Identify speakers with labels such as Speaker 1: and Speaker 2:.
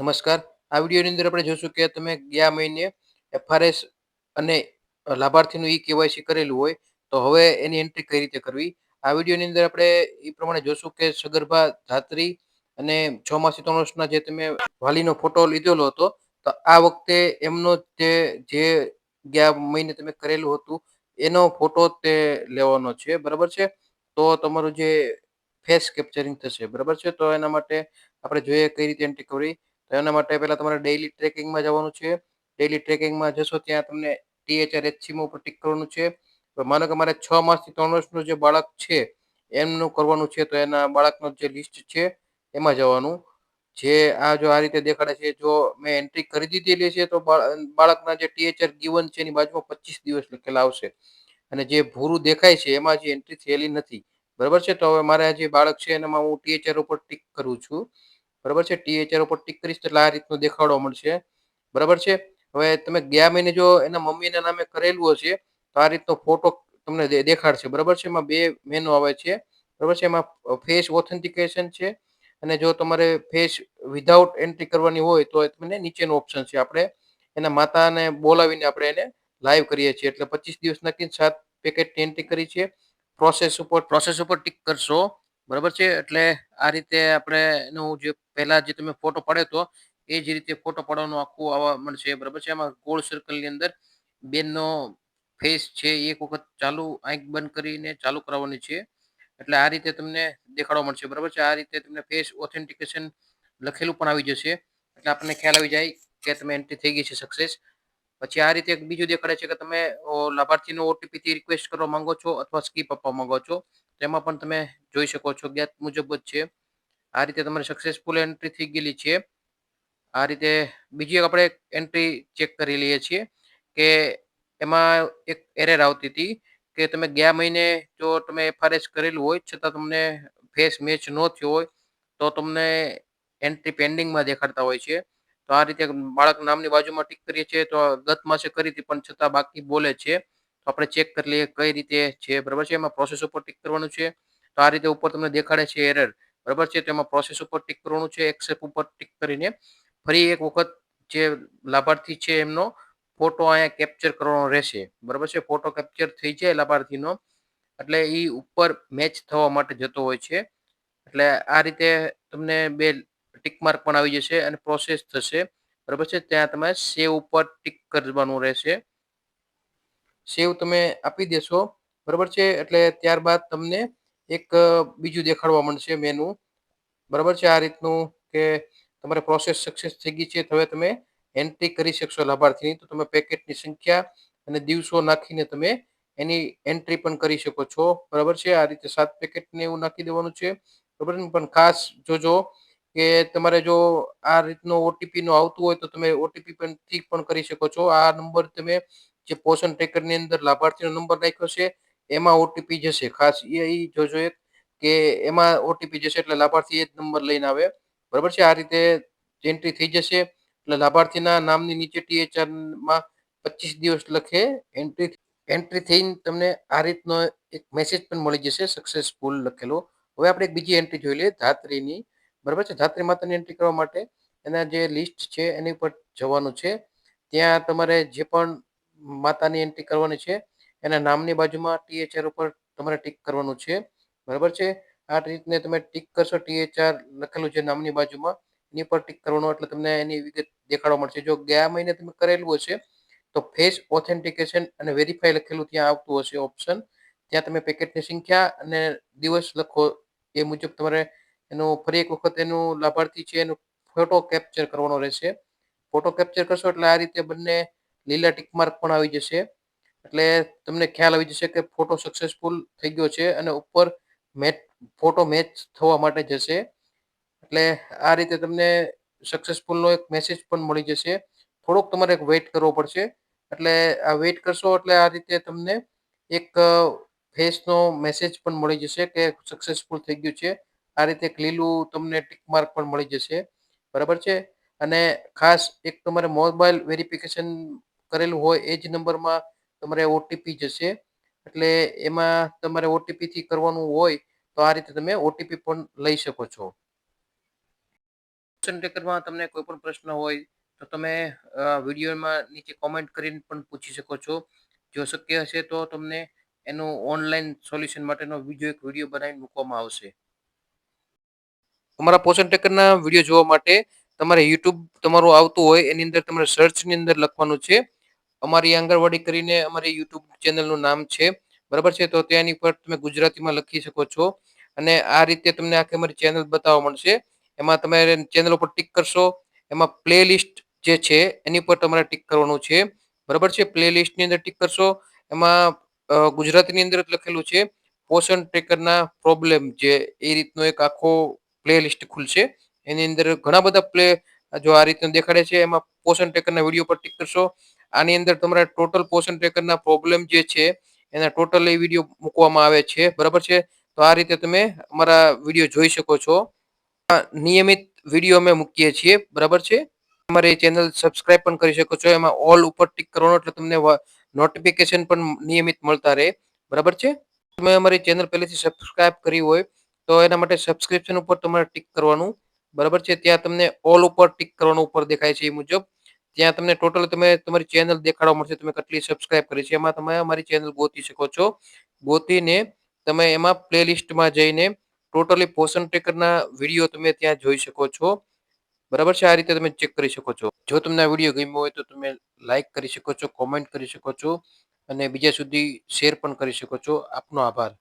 Speaker 1: નમસ્કાર. આ વિડીયોની અંદર આપણે જોશું કે તમે ગયા મહિને એફઆરએસ અને લાભાર્થીનું ઈ કેવાયસી કરેલું હોય, તો હવે એની એન્ટ્રી કઈ રીતે કરવી? આ વિડીયોની અંદર આપણે એ પ્રમાણે જોશું કે સગર્ભા ધાત્રી અને છ માસી વર્ષના જે તમે વાલીનો ફોટો લીધેલો હતો, તો આ વખતે એમનો તે જે ગયા મહિને તમે કરેલું હતું, એનો ફોટો તે લેવાનો છે. બરાબર છે? તો તમારું જે ફેસ કેપ્ચરિંગ થશે. બરાબર છે? તો એના માટે આપણે જોઈએ કઈ રીતે એન્ટ્રી કરવી. તો એના માટે પહેલા તમારે ડેઇલી ટ્રેકિંગમાં જવાનું છે. ડેઇલી ટ્રેકિંગમાં જશો ત્યાં તમને ટીએચઆર એચસીમાં ઉપર ટીક કરવાનું છે. તો માનો કે મારે છ માસથી ત્રણ વર્ષનું જે બાળક છે, એમનું કરવાનું છે, તો એના બાળકનું જે લિસ્ટ છે, એમાં જવાનું. જે આ જો આ રીતે દેખાડે છે, જો મેં એન્ટ્રી કરી દીધેલી છે, તો બાળકના જે ટીએચઆર ગીવન છે, એની બાજુમાં પચીસ દિવસ લખેલા આવશે. અને જે ભૂરું દેખાય છે, એમાં જે એન્ટ્રી થયેલી નથી. બરાબર છે? તો હવે મારે જે બાળક છે, એનામાં હું ટીએચઆર ઉપર ટીક કરું છું. બરાબર છે? ટીએચઆર ઉપર ટીક કરીશ એટલે આ રીતનું દેખાડવા મળશે. બરાબર છે? હવે તમે ગયા મહિને જો એના મમ્મીના નામે કરેલું હશે, તો આ રીતનો ફોટો તમને દેખાડશે. બરાબર છે? એમાં બે મેનુ આવે છે. બરાબર છે? એમાં ફેસ ઓથેન્ટિકેશન છે અને જો તમારે ફેસ વિધાઉટ એન્ટ્રી કરવાની હોય, તો તમને નીચેનું ઓપ્શન છે. આપણે એના માતાને બોલાવીને આપણે એને લાઈવ કરીએ છીએ. એટલે પચીસ દિવસ નક્કી સાત પેકેટની એન્ટ્રી કરી છે. પ્રોસેસ ઉપર પ્રોસેસ ઉપર ટિક કરશો. બરાબર છે? એટલે આ રીતે આપણે એનું જે પહેલા જે તમે ફોટો પડ્યો તો, એ જ રીતે ફોટો પાડવાનો આખું આવવા મળશે બરાબર છે? એમાં ગોળ સર્કલની અંદર બેનનો ફેસ છે એક વખત ચાલુ આંખ બંધ કરીને ચાલુ કરાવવાની છે. એટલે આ રીતે તમને દેખાડવા મળશે, બરાબર છે? આ રીતે તમને ફેસ ઓથેન્ટિકેશન લખેલું પણ આવી જશે. એટલે આપણને ખ્યાલ આવી જાય કે તમે એન્ટ્રી થઈ ગઈ છે સક્સેસ પછી આ રીતે બીજું દેખાડે છે કે તમે લાભાર્થીનો ઓટીપીથી રિક્વેસ્ટ કરવા માંગો છો અથવા સ્કીપ આપવા માંગો છો. તેમાં પણ તમે જોઈ શકો છો જ્ઞાત મુજબ જ છે. આ રીતે તમારે સક્સેસફુલ એન્ટ્રી થઈ ગયેલી છે. આ રીતે બીજી આપણે એન્ટ્રી ચેક કરી લઈએ છીએ કે એમાં એક એરર આવતી હતી કે તમે ગયા મહિને જો તમે એફઆરએસ કરેલું હોય છતાં તમને ફેસ મેચ ન થયો હોય તો તમને એન્ટ્રી પેન્ડિંગમાં દેખાડતા હોય છે. તો આ રીતે બાળક નામની બાજુમાં ટીક કરીએ છીએ તો ગત માસે કરી હતી પણ છતાં બાકી બોલે છે. આપણે ચેક કરી લઈએ કઈ રીતે છે, બરાબર છે? એમાં પ્રોસેસ ઉપર ટિક કરવાનું છે. તો આ રીતે ઉપર તમને દેખાડે છે એરર બરાબર છે? તેમાં પ્રોસેસ ઉપર ટિક કરવાનું છે એક્સેપ્ટ ઉપર ટિક કરીને. ફરી એક વખત જે લાભાર્થી છે એમનો ફોટો અહીંયા કેપ્ચર કરવાનો રહેશે. બરાબર છે? ફોટો કેપ્ચર થઈ જાય લાભાર્થીનો. એટલે એ ઉપર મેચ થવા માટે જતો હોય છે. એટલે આ રીતે તમને બે ટીક માર્ક પણ આવી જશે અને પ્રોસેસ થશે. બરાબર છે? ત્યાં તમે સેવ ઉપર ટીક કરવાનું રહેશે. સેવ તમે આપી દેશો, બરાબર છે? એટલે ત્યારબાદ તમને એક બીજું દેખાડવા મળશે મેનુ બરાબર છે? આ રીતનું કે તમારે પ્રોસેસ સક્સેસ થઈ ગઈ છે હવે તમે એન્ટ્રી કરી શકશો લાભાર્થીની. તો તમે પેકેટની સંખ્યા અને દિવસો નાખીને તમે એની એન્ટ્રી પણ કરી શકો છો. બરાબર છે? આ રીતે સાત પેકેટને એવું નાખી દેવાનું છે. બરાબર પણ ખાસ જોજો કે તમારે જો આ રીતનો ઓટીપીનો આવતું હોય તો તમે ઓટીપી પણ ઠીક પણ કરી શકો છો. આ નંબર તમે જે પોષણ ટ્રેકરની અંદર લાભાર્થીનો નંબર નાખ્યો છે, એમાં ઓટીપી જશે. ખાસ એ જોજો એક, કે એમાં ઓટીપી જશે એટલે લાભાર્થી એ જ નંબર લઈને આવે. બરાબર છે? આ રીતે એન્ટ્રી થઈ જશે. એટલે લાભાર્થીના નામની નીચે ટીએચઆરમાં પચીસ દિવસ લખે એન્ટ્રી એન્ટ્રી થઈને તમને આ રીતનો એક મેસેજ પણ મળી જશે સક્સેસફુલ લખેલો. હવે આપણે એક બીજી એન્ટ્રી જોઈ લઈએ, ધાત્રીની. બરાબર છે? ધાત્રી માતાની એન્ટ્રી કરવા માટે એના જે લિસ્ટ છે, એની ઉપર જવાનું છે. ત્યાં તમારે જે પણ માતાની એન્ટ્રી કરવાની છે. એના નામની બાજુમાં ટીએચઆર ઉપર તમારે ટીક કરવાનું છે. બરાબર છે? આ રીતને તમે ટીક કરશો ટીએચઆર લખેલું છે નામની બાજુમાં, એની પર ટીક કરવાનું એટલે તમને એની વિગત દેખાડવા મળશે. જો ગયા મહિને તમે કરેલું હશે, તો ફેસ ઓથેન્ટિકેશન અને વેરીફાઈ લખેલું ત્યાં આવતું હશે ઓપ્શન ત્યાં તમે પેકેટની સંખ્યા અને દિવસ લખો. એ મુજબ તમારે એનું ફરી એક વખત એનું લાભાર્થી છે એનું ફોટો કેપ્ચર કરવાનો રહેશે. ફોટો કેપ્ચર કરશો એટલે આ રીતે બંને લીલા ટીક માર્ક પણ આવી જશે. એટલે તમને ખ્યાલ આવી જશે કે ફોટો સક્સેસફુલ થઈ ગયો છે અને ઉપર મેચ, ફોટો મેચ થવા માટે જશે. એટલે આ રીતે તમને સક્સેસફુલનો એક મેસેજ પણ મળી જશે. થોડોક તમારે વેઇટ કરવો પડશે. એટલે આ વેઇટ કરશો એટલે આ રીતે તમને એક ફેસનો મેસેજ પણ મળી જશે કે સક્સેસફુલ થઈ ગયું છે. આ રીતે એક લીલું તમને ટીક માર્ક પણ મળી જશે. બરાબર છે? અને ખાસ એક તમારે મોબાઈલ વેરિફિકેશન કરેલું હોય એ જ નંબરમાં તમારે ઓટીપી જશે. એટલે એમાં તમારે ઓટીપીથી કરવાનું હોય તો આ રીતે તમે ઓટીપી પણ લઈ શકો છો. ટ્રેકરમાં તમને કોઈ પણ પ્રશ્ન હોય તો તમે વિડીયોમાં નીચે કોમેન્ટ કરીને પણ પૂછી શકો છો. જો શક્ય હશે તો તમને એનું ઓનલાઈન સોલ્યુશન માટેનો બીજો એક વીડિયો બનાવીને મૂકવામાં આવશે. અમારા પોષણ ટેકરના વીડિયો જોવા માટે તમારે યુટ્યુબ તમારું આવતું હોય એની અંદર તમારે સર્ચની અંદર લખવાનું છે. અમારી આંગણવાડી કરીને અમારી યુટ્યુબ ચેનલનું નામ છે. બરાબર છે? તો ત્યાંની પર તમે ગુજરાતીમાં લખી શકો છો. અને આ રીતે તમને આખી અમારી ચેનલ બતાવવા મળશે. એમાં તમે ચેનલ ઉપર ટિક કરશો. એમાં પ્લે લિસ્ટ જે છે, એની પર તમારે ટિક કરવાનું છે. બરાબર છે? પ્લે લિસ્ટની અંદર ટિક કરશો. એમાં ગુજરાતીની અંદર લખેલું છે, પોષણ ટ્રેકરના પ્રોબ્લેમ જે એ રીતનો એક આખો પ્લે લિસ્ટ ખુલશે. એની અંદર ઘણા બધા પ્લે, જો આ રીતનું દેખાડે છે, એમાં પોષણ ટ્રેકરના વીડિયો પર ટિક કરશો. આની અંદર તમારા ટોટલ પોષણ ટ્રેકરના પ્રોબ્લેમ જે છે, એના ટોટલ એ વીડિયો મૂકવામાં આવે છે. બરાબર છે? તો આ રીતે તમે અમારા વીડિયો જોઈ શકો છો. નિયમિત વીડિયો અમે મૂકીએ છીએ. બરાબર છે? અમારી ચેનલ સબસ્ક્રાઇબ પણ કરી શકો છો. એમાં ઓલ ઉપર ટિક કરવાનો, એટલે તમને નોટિફિકેશન પણ નિયમિત મળતા રહે. બરાબર છે? તમે અમારી ચેનલ પહેલેથી સબસ્ક્રાઇબ કરી હોય, તો એના માટે સબસ્ક્રિપ્શન ઉપર તમારે ટિક કરવાનું. બરાબર છે? ત્યાં તમને ઓલ ઉપર ટિક કરવાનું ઉપર દેખાય છે એ મુજબ. ત્યાં તમને ટોટલ તમે તમારી ચેનલ દેખાડવા મળશે, તમે કેટલી સબસ્ક્રાઇબ કરી છે, એમાં તમે અમારી ચેનલ ગોતી શકો છો. ગોતીને તમે એમાં પ્લેલિસ્ટમાં જઈને ટોટલી પોષણ ટ્રેકરના વીડિયો તમે ત્યાં જોઈ શકો છો. બરાબર છે? આ રીતે તમે ચેક કરી શકો છો. જો તમને આ વીડિયો ગમ્યો હોય તો તમે લાઇક કરી શકો છો કોમેન્ટ કરી શકો છો અને બીજા સુધી શેર પણ કરી શકો છો. આપનો આભાર.